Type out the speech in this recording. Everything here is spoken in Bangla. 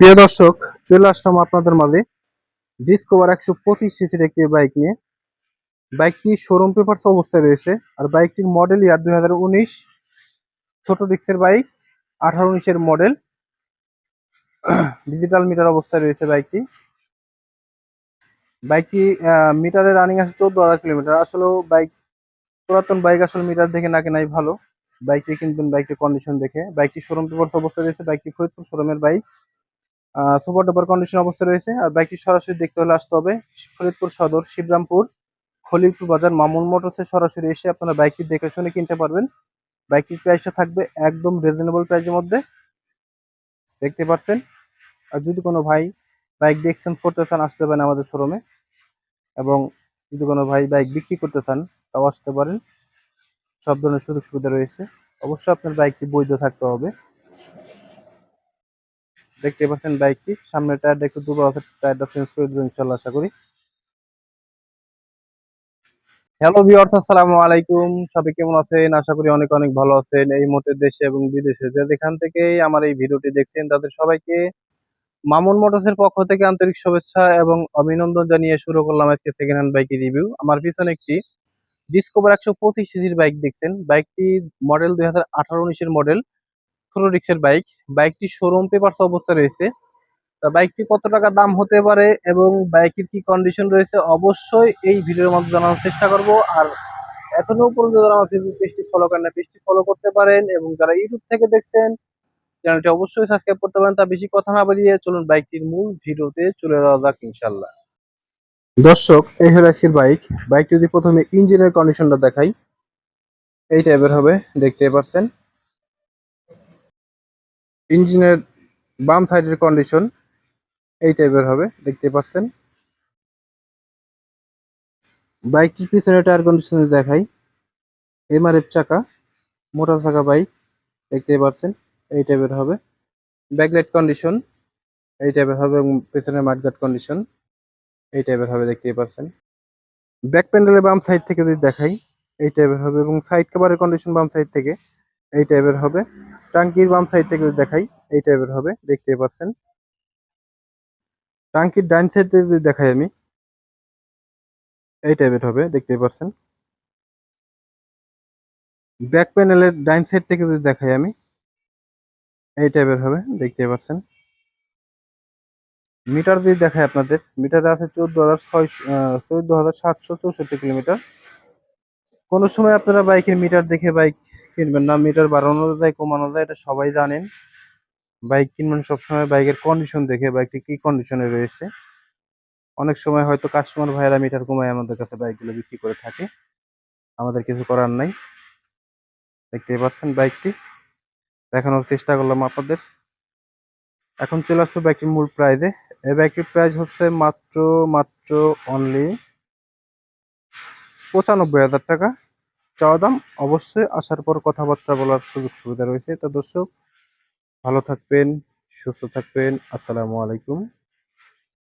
প্রিয় দর্শক, চলে আসলাম আপনাদের মাঝে ডিসকভার একশো পঁচিশ সিসির একটি বাইক নিয়ে। বাইকটি শোরুম পেপারস অবস্থায় রয়েছে আর বাইকটির মডেল ইয়ার দুই হাজার উনিশ ছোট ডিক্সের বাইক আঠারো উনিশের মডেল ডিজিটাল মিটার অবস্থায় রয়েছে বাইকটি বাইকটি মিটারের রানিং আছে চোদ্দ হাজার কিলোমিটার। আসলে বাইক পুরাতন বাইক আসলে মিটার দেখে না কেনাই ভালো। বাইকটি কিনবেন বাইকটির কন্ডিশন দেখে। বাইকটি শোরুম পেপারস অবস্থায় রয়েছে বাইকটি ফরিদপুর শোরুমের বাইক সুপার ডুপার কন্ডিশন অবস্থা রয়েছে। আর বাইকটি সরাসরি দেখতে হলে আসতে হবে ফরিদপুর সদর, শিবরামপুর, খলিলপুর বাজার, মামুন মোটরসে সরাসরি এসে আপনারা বাইকটি দেখে শুনে কিনতে পারবেন। বাইকটির প্রাইসটা থাকবে একদম রিজনেবল প্রাইসের মধ্যে। দেখতে পাচ্ছেন? আর যদি কোনো ভাই বাইক দিয়ে এক্সচেঞ্জ করতে চান, আসতে পারেন আমাদের শোরুমে এবং যদি কোনো ভাই বাইক বিক্রি করতে চান, তাও আসতে পারেন। সব ধরনের সুযোগ সুবিধা রয়েছে। অবশ্যই আপনার বাইকটি বৈধ থাকতে হবে। দেখতে পাচ্ছেন বাইকটি। সামনের টায়ারটা একটু দুটো আছে, টায়ারটা চেঞ্জ করে দেবেন ইনশাল্লাহ আশা করি। হ্যালো ভিউয়ার্স আসসালামু আলাইকুম। সবাই কেমন আছেন? আশা করি অনেক অনেক ভালো আছেন। এই মুহূর্তে দেশে এবং বিদেশে যে যেখান থেকেই আমার এই ভিডিওটি দেখছেন, তাদের সবাইকে মামুন মোটরসের পক্ষ থেকে আন্তরিক শুভেচ্ছা এবং অভিনন্দন জানিয়ে শুরু করলাম আজকে সেকেন্ড হ্যান্ড বাইকের রিভিউ আমার পিছনে একটি ডিসকভার একশো পঁচিশ সিসির বাইক দেখছেন। বাইকটি মডেল দুই হাজার আঠারো উনিশের মডেল ছোট রিক্সের বাইক বাইকটি শোরুম পেপারস অবস্থা রয়েছে বাইকটি কত টাকা দাম হতে পারে এবং বাইকের কি কন্ডিশন রয়েছে অবশ্যই এই ভিডিওর মধ্যে জানানোর চেষ্টা করব। আর এখনও পর্যন্ত যারা আমার ফেসবুক পেজটি ফলো করেন না পেজটি ফলো করতে পারেন এবং যারা ইউটিউব থেকে দেখছেন চ্যানেলটি অবশ্যই সাবস্ক্রাইব করতে পারেন। তা বেশি কথা না বাড়িয়ে চলুন বাইকটির মূল ভিডিওতে চলে যাওয়া যাক ইনশাল্লাহ দর্শক, এই হলো আজকের বাইক বাইকটি যদি প্রথমে ইঞ্জিনের কন্ডিশনটা দেখাই, এই টাইপের হবে দেখতে পাচ্ছেন। ইঞ্জিনের বাম সাইডের কন্ডিশন এই টাইপের হবে, দেখতে পাচ্ছেন। বাইকটির পিছনে টায়ার কন্ডিশন দেখাই এমআরএফ চাকা মোটা চাকা বাইক দেখতে পাচ্ছেন, এই টাইপের হবে। ব্যাকলাইট কন্ডিশন এই টাইপের হবে এবং পেছনে মাঠগাট কন্ডিশন এই টাইপের হবে দেখতেই পাচ্ছেন। ব্যাক প্যান্ডেলের বাম সাইড থেকে যদি দেখাই, এই টাইপের হবে এবং সাইড কভারের কন্ডিশন বাম সাইড থেকে, এই টাইপের হবে। টাঙ্কির বাম সাইড থেকে যদি দেখাই, এই টাইপের হবে, দেখতেই পাচ্ছেন। টাঙ্কির ডাইন সাইড থেকে যদি দেখাই আমি, এই টাইপের হবে, দেখতেই পাচ্ছেন। ব্যাক প্যানেলের ডাইন সাইড থেকে যদি দেখাই আমি, এই টাইপের হবে, দেখতেই পাচ্ছেন। মিটার যদি দেখায় আপনাদের, মিটারে আছে চোদ্দ হাজার ছয় চোদ্দ হাজার সাতশো চৌষট্টি কিলোমিটার। কোনো সময় আপনারা বাইকের মিটার দেখে বাইক কিনবেন না, মিটার বাড়ানো যায়, কমানো যায়, এটা সবাই জানেন। বাইক কিনবেন সবসময়, বাইকের কন্ডিশন দেখে বাইকটি কি কন্ডিশনে রয়েছে। অনেক সময় হয়তো কাস্টমার ভাইয়েরা মিটার কমায় আমাদের কাছে বাইকগুলো বিক্রি করে থাকে। আমাদের কিছু করার নাই। দেখতে পাচ্ছেন বাইকটি। দেখানোর চেষ্টা করলাম আপনাদের। এখন চলে আসব বাইকটির মূল প্রাইজে এই বাইকটির প্রাইস হচ্ছে মাত্র মাত্র অনলি পঁচানব্বই হাজার টাকা। চাওয়া দাম অবশ্যই আসার পর কথাবার্তা বলার সুযোগ সুবিধা রয়েছে। তা দর্শক, ভালো থাকবেন, সুস্থ থাকবেন। আসসালামু আলাইকুম।